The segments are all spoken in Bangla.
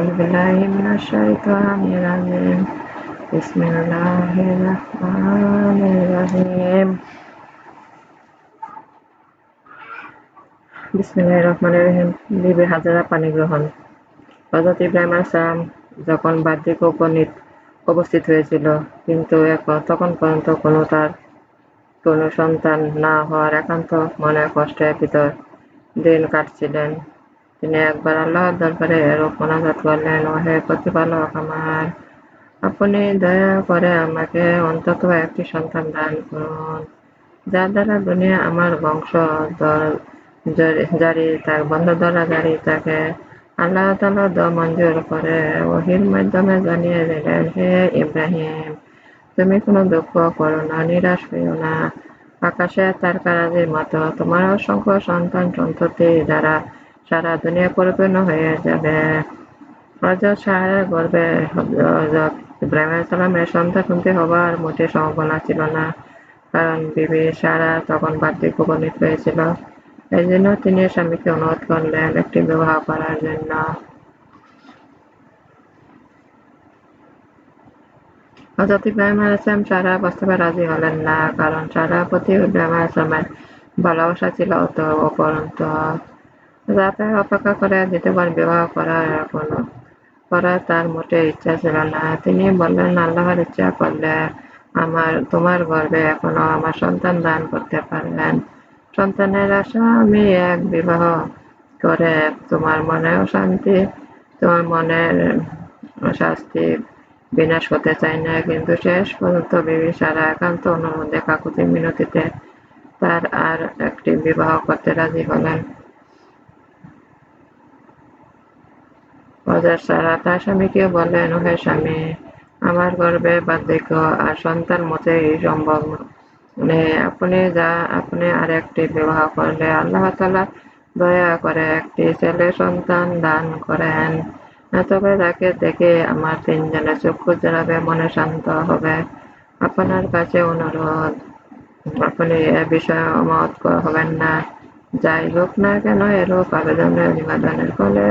أعوذ بالله من الشيطان الرجيم بسم الله الرحمن الرحيم বিসমিল্লাহ রহমান রহিম বিবি হাজারা পানি গ্রহণ হজরত ইব্রাহিম আসলাম যখন বাহ্যিক উপনীত উপস্থিত হয়েছিল কিন্তু তখন পর্যন্ত কোনো তার কোনো সন্তান না হওয়ার একান্ত মনের কষ্টের ভিতর দিন কাটছিলেন তিনি একবার আল্লাহর দরবারে এরূপ মোনাজাত করলেন ও হে প্রতিপালক আমার, আপনি দয়া করে আমাকে অন্তত একটি সন্তান দান করুন, যার দ্বারা দুনিয়া আমার বংশ জারি তার বন্ধ দ্বারা জারি তাকে আল্লাহ তালা দ মঞ্জুর করে ওহির মাধ্যমে জানিয়ে দিলেন, হে ইব্রাহিম, তুমি কোনো দুঃখ করো না, নিরাশ হইও না। আকাশে তার কারাজির মতো তোমার অসংখ্য সন্তান সন্ততি দ্বারা সারা দুনিয়া পরিপূর্ণ হয়ে যাবে। হজরত সাহের গর্বে হজরত ইব্রাহিম সালামের সন্তান শুনতে হবার মোটে সম্ভাবনা ছিল না, কারণ বিবি সারা তখন বার্ধক্য উপনীত হয়েছিল। এই জন্য তিনি স্বামীকে অনুরোধ করলেন একটি বিবাহ করার জন্য। হজরত ইব্রাহিম আলাইসলাম সারা বাস্তবে রাজি হলেন না, কারণ সারা প্রতি ইব্রাহিম আলাইসলামের ভালোবাসা ছিল অত অপরন্ত। যাতে অপেক্ষা করে দ্বিতীয়বার বিবাহ করার কোনো। করার তার মোটে ইচ্ছা ছিল না। তিনি বললেন, আল্লাহর ইচ্ছা করলে আমার, তোমার গর্বে এখনও আমার সন্তান দান করতে পারলেন সন্তানের আশা আমি এক বিবাহ করে তোমার মনেও শান্তি, তোমার মনের শাস্তি বিনাশ হতে চাই না। কিন্তু শেষ পর্যন্ত বিবি সারা একান্ত অনুরোধে কাকুতি মিনতিতে তার আর একটি বিবাহ করতে রাজি হলেন। অজার সারা তার স্বামীকে বললেন ওহে স্বামী, আমার গর্বে বার্ধক্য আর সন্তান মোটেই সম্ভব নেই আপনি যা, আপনি আর একটি বিবাহ করলে আল্লাহ তালা দয়া করে একটি ছেলে সন্তান দান করেন। তবে তাকে দেখে আমার তিনজনের চক্ষু জেলাবে মনে শান্ত হবে। আপনার কাছে অনুরোধ, আপনি এ বিষয়ে অমত হবেন না। যাই হোক না কেন, এরূপ আবেদনের নিবেদনের ফলে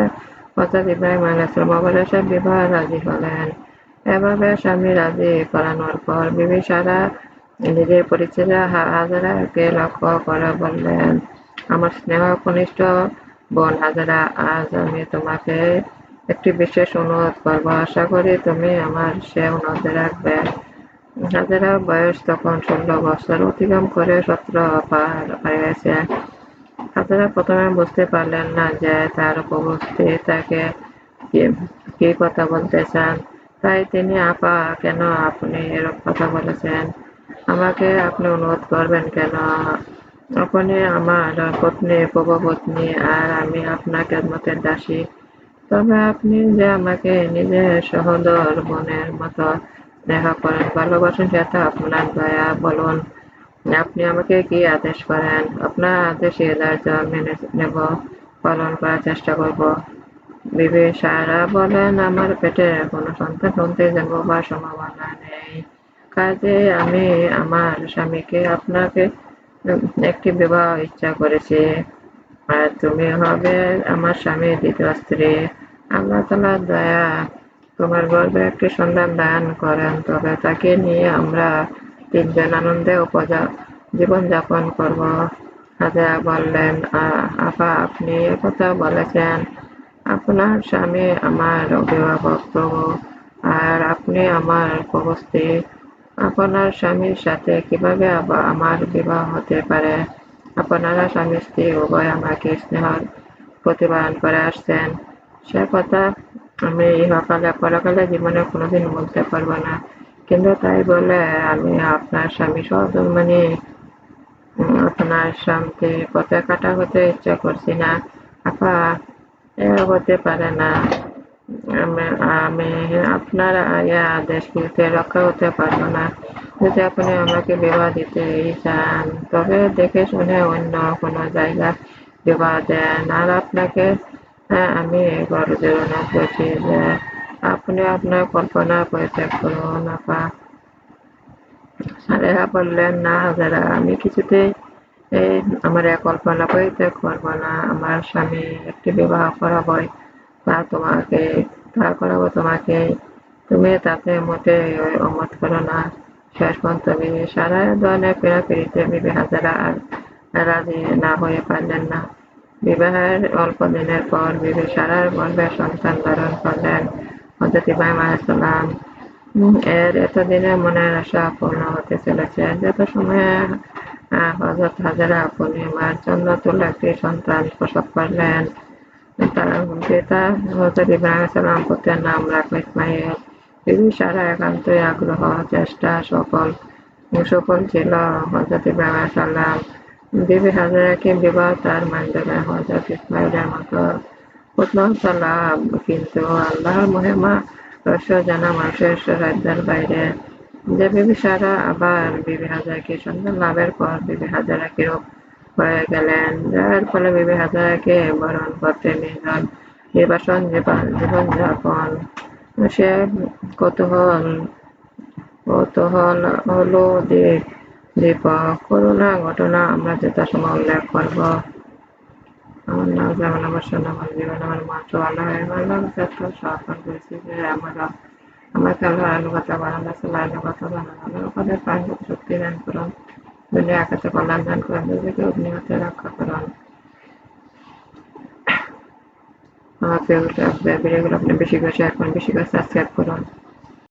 অর্থাৎ ইব্রাহিম আলাইসলাম অবশেষে বিবাহ রাজি হলেন। এভাবে স্বামী রাজি করানোর পর বিবি সারা নিজের পরিচয় হাজারাকে লক্ষ্য করে বললেন, আমার স্নেহ কনিষ্ঠ বোন হাজারা, আজ আমি তোমাকে একটি বিশেষ অনুরোধ করব। আশা করি তুমি আমার সে অনুরোধ রাখবে। হাজারা বয়স তখন ষোলো বছর অতিক্রম করে সতেরো পার হয়েছে হাজারা প্রথমে বুঝতে পারলেন না যে তার উপস্থিত তাকে কি কথা বলতে চান। তাই তিনি, আপা, কেন আপনি এরকম কথা বলেছেন? আমাকে আপনি অনুরোধ করবেন কেন? আপনি আমার পত্নী পত্নী আর আমি আপনাকে মতের দাসী। তবে আপনি যে আমাকে নিজের সহদর বোনের মতো দেখা করেন, ভালোবাসেন সেটা আপনার দয়া, বলুন। আপনি আমাকে কি আদেশ করেন? আপনার আদেশ এদার্য মেনে নেব, পালন করার চেষ্টা করব। বিবি সারা বলেন, আমার পেটে কোনো সন্তান শুনতে বা সম্ভাবনা নেই। কাজে আমি আমার স্বামীকে, আপনাকে একটি বিবাহ ইচ্ছা করেছি। আর তুমি হবে আমার স্বামীর দ্বিতীয় স্ত্রী। আল্লাহ তালা দয়া, তোমার গর্বে একটি সন্তান দান করেন, তবে তাকে নিয়ে আমরা তিনজন আনন্দে উপজা, জীবনযাপন করব। হাজা বললেন আপা, আপনি কথা বলেছেন। আপনার স্বামী আমার অভিভাবক প্রভু, আর আপনি আমার প্রবস্তি আপনার স্বামীর সাথে কীভাবে আমার বিবাহ হতে পারে? আপনারা স্বামী, স্ত্রী উভয় আমাকে স্নেহ প্রতিপালন করে আসছেন। সে কথা আমি ইহকালে, পরকালে জীবনে কোনোদিন বলতে পারব না। কিন্তু তাই বলে আমি আপনার স্বামী সহধর্মানি আপনার শান্তি পথে কাটা হতে ইচ্ছা করছি না। আপা, এ হতে পারে না। আমি আপনার আদেশ কিন্তু রক্ষা করতে পারব না। যদি আপনি আমাকে বিবাহ দিতে চান, তবে দেখে শুনে অন্য কোনো জায়গা বিবাহ দেন। আর আপনাকে আমি গর্জনা করছি যে আপনি আপনার কল্পনা পরিত্যাগ করুন আপা সারেরা বললেন না যারা আমি কিছুতেই আমার এক কল্পনা পরিত্যাগ করব না। আমার স্বামী একটি বিবাহ করা হয় তা তোমাকে তা করাবো তোমাকে। তুমি তাতে মোটে অমত করো না। শেষ পর্যন্ত বিবি সারা ধরনের পীড়াপিড়িতে বিবি হাজারা আর রাজি না হয়ে পারলেন না। বিবাহের অল্প দিনের পর বিবি সারার গর্ভে সন্তান ধারণ করলেন হজরত ইব্রাহিম আলাইসাল্লাম এর এতদিনের মনের আশা পূর্ণ হতে চলেছে। যত সময়ে হজরত হাজারা পূর্ণিমার জন্য তুলে একটি সন্তান প্রসব করলেন, তার পিতা হজরত ইব্রাহিম সালাম পুত্রের নাম রাখল ইসমাইল বিবি সারা একান্তই আগ্রহ, চেষ্টা, সফল সফল ছিল হজরত ইব্রাহিম সাল্লাম বিবি হাজারাকে বিবাহ তার মাধ্যমে হজরত ইসমাইলের মতো কিন্তু আল্লাহর মহিমা রহস্য জানা মানুষের রাজ্যের বাইরে। যে বিবি সারা আবার বিবি হাজারাকে সন্তান লাভের পর বিবি হাজারা কিরূপ হয়ে গেলেন। যার ফলে বিবি হাজারাকে বরণ করতে নির্জন নির্বাসন জীবন জীবনযাপন সে কৌতূহল কৌতূহল হলো দিক দীপক করোনা ঘটনা আমরা যথাসময় উল্লেখ করব। আমার নাম যেমন আমার সোনা আমার জীবন, আমার মাত্র যে আমরা আমাকে আল্লাহ আনুগতা বানান আল্লাহ আনুগতা বানান আল্লাহ শক্তি দান করুন, দুনিয়া আকাশে কল্যাণ দান করুন, নিজেকে অগ্নিহতে রক্ষা করুন। আমার ভিডিওগুলো আপনি বেশি করে শেয়ার করুন, বেশি করে সাবস্ক্রাইব করুন।